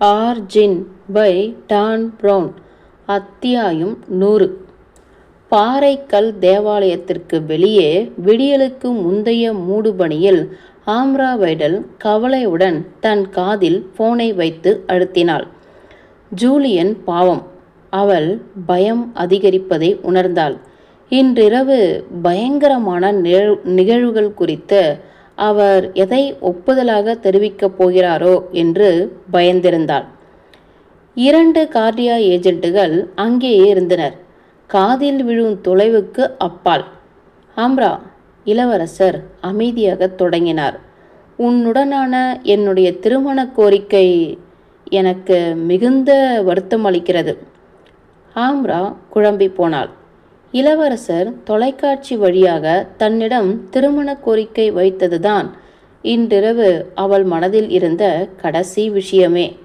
Origin by Don brown. அத்தியாயம் நூறு. பாறைக்கல் தேவாலயத்திற்கு வெளியே விடியலுக்கு முந்தைய மூடுபணியில் ஆம்ரா வைடல் கவலையுடன் தன் காதில் போனை வைத்து அழுத்தினாள். ஜூலியன் பாவம். அவள் பயம் அதிகரிப்பதை உணர்ந்தாள். இன்றிரவு பயங்கரமான நிகழ்வுகள் குறித்து அவர் எதை ஒப்புதலாக தெரிவிக்கப் போகிறாரோ என்று பயந்திருந்தாள். இரண்டு கார்டியா ஏஜென்ட்டுகள் அங்கேயே இருந்தனர். காதில் விழும் தொலைவுக்கு அப்பால். ஆம்ரா இளவரசர் அமைதியாக தொடங்கினார். உன்னுடனான என்னுடைய திருமண கோரிக்கை எனக்கு மிகுந்த வருத்தம் அளிக்கிறது. ஆம்ரா குழம்பி போனாள். இளவரசர் தொலைக்காட்சி வழியாக தன்னிடம் திருமண கோரிக்கை வைத்ததுதான். இன்றிரவு அவள் மனதில் இருந்த கடைசி விஷயமே.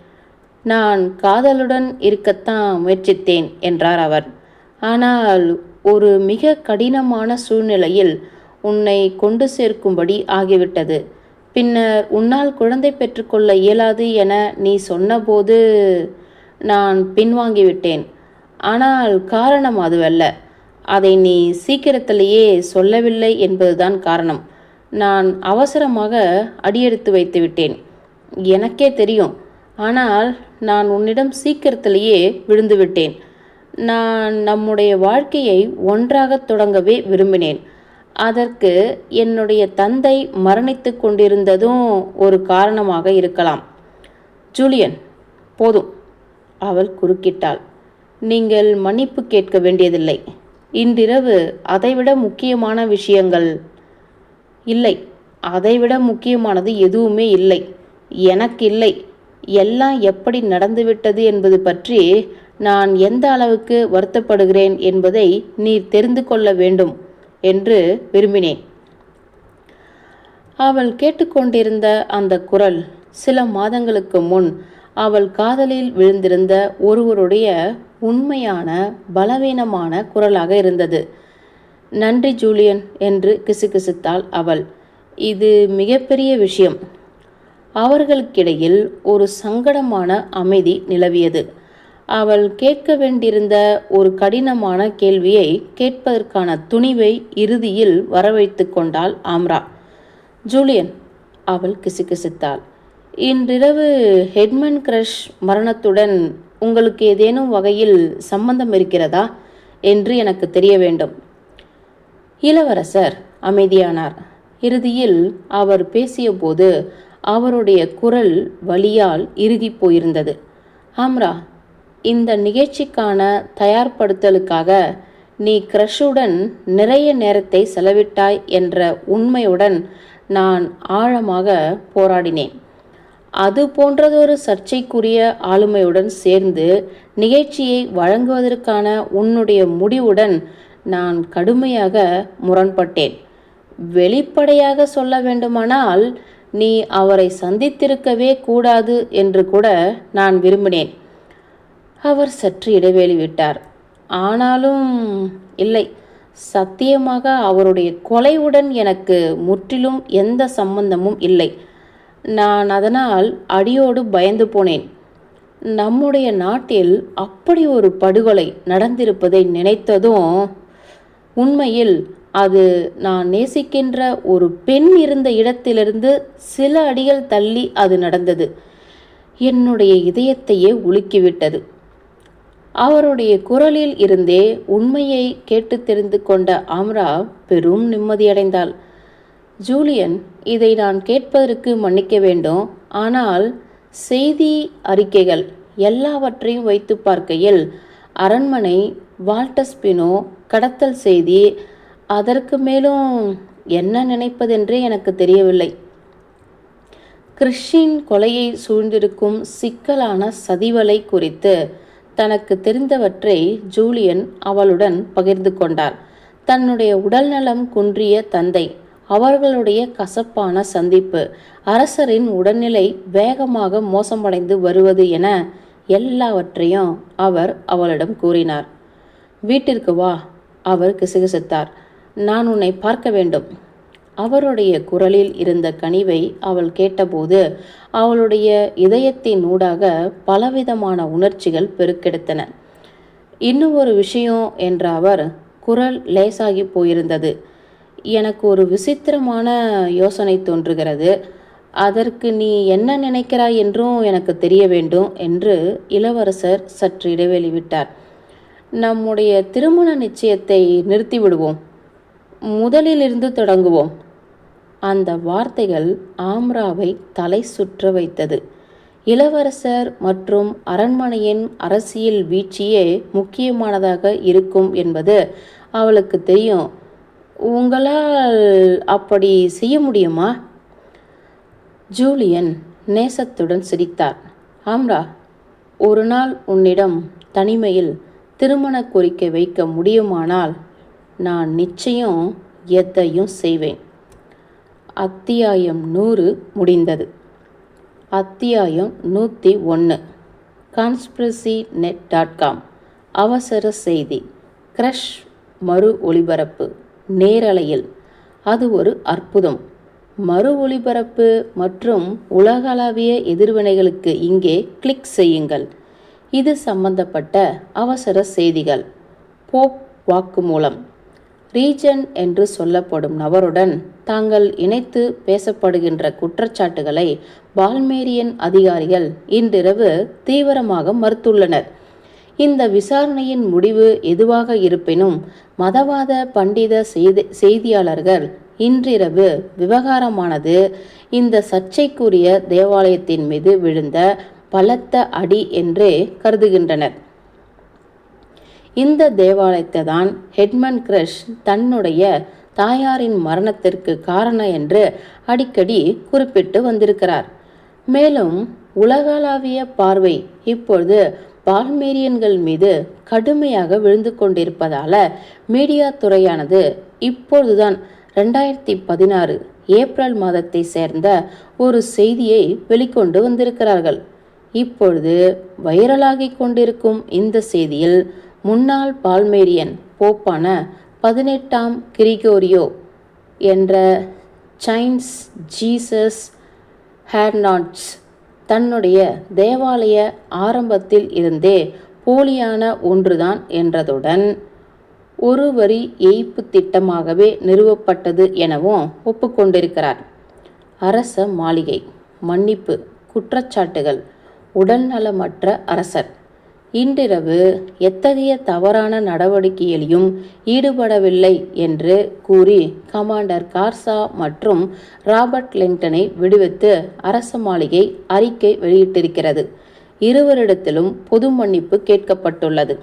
நான் காதலுடன் இருக்கத்தான் முயற்சித்தேன் என்றார் அவர். ஆனால் ஒரு மிக கடினமான சூழ்நிலையில் உன்னை கொண்டு சேர்க்கும்படி ஆகிவிட்டது. பின்னர் உன்னால் குழந்தை பெற்றுக்கொள்ள இயலாது என நீ சொன்னபோது நான் பின்வாங்கிவிட்டேன். ஆனால் காரணம் அதுவல்ல. அதை நீ சீக்கிரத்திலேயே சொல்லவில்லை என்பதுதான் காரணம். நான் அவசரமாக அடியெடுத்து வைத்து விட்டேன். எனக்கே தெரியும். ஆனால் நான் உன்னிடம் சீக்கிரத்திலேயே விழுந்து விட்டேன். நான் நம்முடைய வாழ்க்கையை ஒன்றாக தொடங்கவே விரும்பினேன். அதற்கு என்னுடைய தந்தை மரணித்து கொண்டிருந்ததும் ஒரு காரணமாக இருக்கலாம். ஜூலியன் போதும். அவள் குறுக்கிட்டாள். நீங்கள் மன்னிப்பு கேட்க வேண்டியதில்லை. இன்றிரவு அதைவிட முக்கியமான விஷயங்கள். இல்லை அதைவிட முக்கியமானது எதுவுமே இல்லை. எனக்கு இல்லை எல்லாம் எப்படி நடந்துவிட்டது என்பது பற்றி நான் எந்த அளவுக்கு வருத்தப்படுகிறேன் என்பதை நீர் தெரிந்து கொள்ள வேண்டும் என்று விரும்பினேன். அவள் கேட்டுக்கொண்டிருந்த அந்த குரல் சில மாதங்களுக்கு முன் அவள் காதலில் விழுந்திருந்த ஒருவருடைய உண்மையான பலவீனமான குரலாக இருந்தது. நன்றி ஜூலியன் என்று கிசுகிசுத்தாள் அவள். இது மிகப்பெரிய விஷயம். அவர்களுக்கிடையில் ஒரு சங்கடமான அமைதி நிலவியது. அவள் கேட்க வேண்டியிருந்த ஒரு கடினமான கேள்வியை கேட்பதற்கான துணிவை இறுதியில் வரவைத்து கொண்டாள் ஆம்ரா. ஜூலியன் அவள் கிசுகிசுத்தாள். இன்றிரவு ஹெட்மன் கிரஷ் மரணத்துடன் உங்களுக்கு ஏதேனும் வகையில் சம்பந்தம் இருக்கிறதா என்று எனக்கு தெரிய வேண்டும். இளவரசர் அமைதியானார். இறுதியில் அவர் பேசியபோது அவருடைய குரல் வலியால் இறுதி போயிருந்தது. ஆம்ரா இந்த நிகழ்ச்சிக்கான தயார்படுத்தலுக்காக நீ க்ரஷுடன் நிறைய நேரத்தை செலவிட்டாய் என்ற உண்மையுடன் நான் ஆழமாக போராடினேன். அது போன்றதொரு சர்ச்சைக்குரிய ஆளுமையுடன் சேர்ந்து நிகழ்ச்சியை வழங்குவதற்கான உன்னுடைய முடிவுடன் நான் கடுமையாக முரண்பட்டேன். வெளிப்படையாக சொல்ல வேண்டுமானால் நீ அவரை சந்தித்திருக்கவே கூடாது என்று கூட நான் விரும்பினேன். அவர் சற்று இடைவெளி விட்டார். ஆனாலும் இல்லை. சத்தியமாக அவருடைய கொலையுடன் எனக்கு முற்றிலும் எந்த சம்பந்தமும் இல்லை. நான் அதனால் அடியோடு பயந்து போனேன். நம்முடைய நாட்டில் அப்படி ஒரு படுகொலை நடந்திருப்பதை நினைத்ததும் உண்மையில் அது நான் நேசிக்கின்ற ஒரு பெண் இருந்த இடத்திலிருந்து சில அடிகள் தள்ளி அது நடந்தது. என்னுடைய இதயத்தையே உலுக்கிவிட்டது. அவருடைய குரலில் இருந்தே உண்மையை கேட்டு தெரிந்து கொண்ட ஆம்ரா பெரும் நிம்மதியடைந்தாள். ஜூலியன் இதை நான் கேட்பதற்கு மன்னிக்க வேண்டும் ஆனால் செய்தி அறிக்கைகள் எல்லாவற்றையும் வைத்து பார்க்கையில் அரண்மனை வால்டஸ்பினோ கடத்தல் செய்தி அதற்கு மேலும் என்ன நினைப்பதென்றே எனக்கு தெரியவில்லை. கிறிஸ்டின் கொலையை சூழ்ந்திருக்கும் சிக்கலான சதிவலை குறித்து தனக்கு தெரிந்தவற்றை ஜூலியன் அவளுடன் பகிர்ந்து கொண்டார். தன்னுடைய உடல்நலம் குன்றிய தந்தை அவர்களுடைய கசப்பான சந்திப்பு. அரசரின் உடல்நிலை வேகமாக மோசமடைந்து வருவது என எல்லாவற்றையும் அவர் அவளிடம் கூறினார். வீட்டிற்கு வா அவர் கிசுகிசுத்தார். நான் உன்னை பார்க்க வேண்டும். அவருடைய குரலில் இருந்த கனிவை அவள் கேட்டபோது அவளுடைய இதயத்தின் ஊடாக பலவிதமான உணர்ச்சிகள் பெருக்கெடுத்தன. இன்னும் ஒரு விஷயம் என்ற அவர் குரல் லேசாகி போயிருந்தது. எனக்கு ஒரு விசித்திரமான யோசனை தோன்றுகிறது. அதற்கு நீ என்ன நினைக்கிறாய் என்றும் எனக்கு தெரிய வேண்டும் என்று இளவரசர் சற்று இடைவெளி விட்டார். நம்முடைய திருமண நிச்சயத்தை நிறுத்திவிடுவோம் முதலிலிருந்து தொடங்குவோம். அந்த வார்த்தைகள் ஆம்ராவை தலை சுற்ற வைத்தது. இளவரசர் மற்றும் அரண்மனையின் அரசியல் வீழ்ச்சியே முக்கியமானதாக இருக்கும் என்பது அவளுக்கு தெரியும். உங்களால் அப்படி செய்ய முடியுமா? ஜூலியன் நேசத்துடன் சிரித்தார். ஆம்ரா ஒரு நாள் உன்னிடம் தனிமையில் திருமண கோரிக்கை வைக்க முடியுமானால் நான் நிச்சயம் எதையும் செய்வேன். அத்தியாயம் நூறு முடிந்தது. அத்தியாயம் நூற்றி ஒன்று கான்ஸ்பிரசி நெட் டாட் காம் அவசர செய்தி. க்ரஷ் மறு ஒளிபரப்பு. நேரலையில். அது ஒரு அற்புதம். மறு ஒளிபரப்பு மற்றும் உலகளாவிய எதிர்வினைகளுக்கு இங்கே கிளிக் செய்யுங்கள். இது சம்பந்தப்பட்ட அவசர செய்திகள். போப் வாக்குமூலம். ரீஜன் என்று சொல்லப்படும் நபருடன் தாங்கள் இணைத்து பேசப்படுகின்ற குற்றச்சாட்டுகளை பால்மேரியன் அதிகாரிகள் இன்றிரவு தீவிரமாக மறுத்துள்ளனர். இந்த விசாரணையின் முடிவு எதுவாக இருப்பினும் மதவாத பண்டித செய்தி செய்தியாளர்கள் இன்றிரவு விவகாரமானது. இந்த சர்ச்சைக்குரிய தேவாலயத்தின் மீது விழுந்த பலத்த அடி என்றே கருதுகின்றனர். இந்த தேவாலயத்தை தான் ஹெட்மன் கிரஷ் தன்னுடைய தாயாரின் மரணத்திற்கு காரணம் என்று அடிக்கடி குறிப்பிட்டு வந்திருக்கிறார். மேலும் உலகளாவிய பார்வை இப்பொழுது பால்மேரியன்கள் மீது கடுமையாக விழுந்து கொண்டிருப்பதால மீடியா துறையானது இப்பொழுதுதான் ரெண்டாயிரத்தி பதினாறு ஏப்ரல் மாதத்தை சேர்ந்த ஒரு செய்தியை வெளிக்கொண்டு வந்திருக்கிறார்கள். இப்பொழுது வைரலாகி கொண்டிருக்கும் இந்த செய்தியில் முன்னாள் பால்மேரியன் போப்பான பதினெட்டாம் கிரிகோரியோ என்ற சைன்ஸ் ஜீசஸ் ஹேர்னாட்ஸ் தன்னுடைய தேவாலய ஆரம்பத்தில் இருந்தே போலியான ஒன்றுதான் என்றதுடன் ஒரு வரி ஏய்ப்பு திட்டமாகவே நிறுவப்பட்டது எனவும் ஒப்புக்கொண்டிருக்கிறார். அரச மாளிகை மன்னிப்பு குற்றச்சாட்டுகள் உடல்நலமற்ற அரசர். இன்றிரவு எத்தகைய தவறான நடவடிக்கையிலும் ஈடுபடவில்லை என்று கூறி கமாண்டர் கார்சா மற்றும் ராபர்ட் லிங்டனை விடுவித்து அரச மாளிகை அறிக்கை வெளியிட்டிருக்கிறது. இருவரிடத்திலும் பொது மன்னிப்பு கேட்கப்பட்டுள்ளது.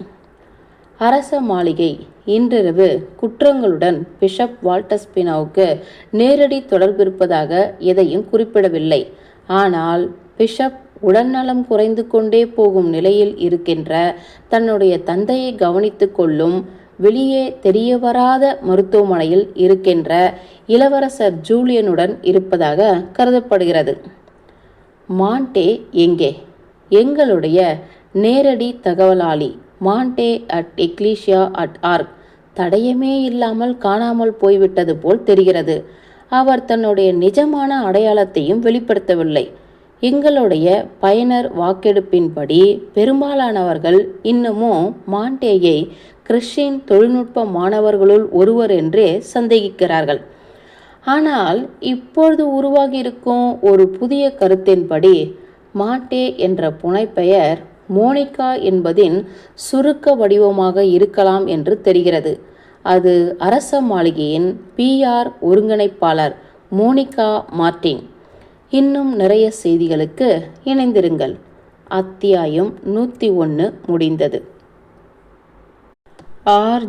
அரச மாளிகை இன்றிரவு குற்றங்களுடன் பிஷப் வால்டஸ்பினாவுக்கு நேரடி தொடர்பிருப்பதாக எதையும் குறிப்பிடவில்லை. ஆனால் பிஷப் உடல்நலம் குறைந்து கொண்டே போகும் நிலையில் இருக்கின்ற தன்னுடைய தந்தையை கவனித்து கொள்ளும் வெளியே தெரியவராத மருத்துவமனையில் இருக்கின்ற இளவரசர் ஜூலியனுடன் இருப்பதாக கருதப்படுகிறது. மாண்டே எங்கே? எங்களுடைய நேரடி தகவலாளி Monde at Ecclesia at arc. தடயமே இல்லாமல் காணாமல் போய்விட்டது போல் தெரிகிறது. அவர் தன்னுடைய நிஜமான அடையாளத்தையும் வெளிப்படுத்தவில்லை. எங்களுடைய பயனர் வாக்கெடுப்பின்படி பெரும்பாலானவர்கள் இன்னமும் மாண்டேயை கிறிஸ்டின் தொழில்நுட்ப மாணவர்களுள் ஒருவர் என்றே சந்தேகிக்கிறார்கள். ஆனால் இப்பொழுது உருவாகியிருக்கும் ஒரு புதிய கருத்தின்படி மாட்டே என்ற புனைப்பெயர் மோனிகா என்பதின் சுருக்க வடிவமாக இருக்கலாம் என்று தெரிகிறது. அது அரச மாளிகையின் பிஆர் ஒருங்கிணைப்பாளர் மோனிகா மார்டின் இன்னும் நிறைய செய்திகளுக்கு இணைந்திருங்கள். அத்தியாயம் நூற்றி ஒன்று முடிந்தது. ஆர்.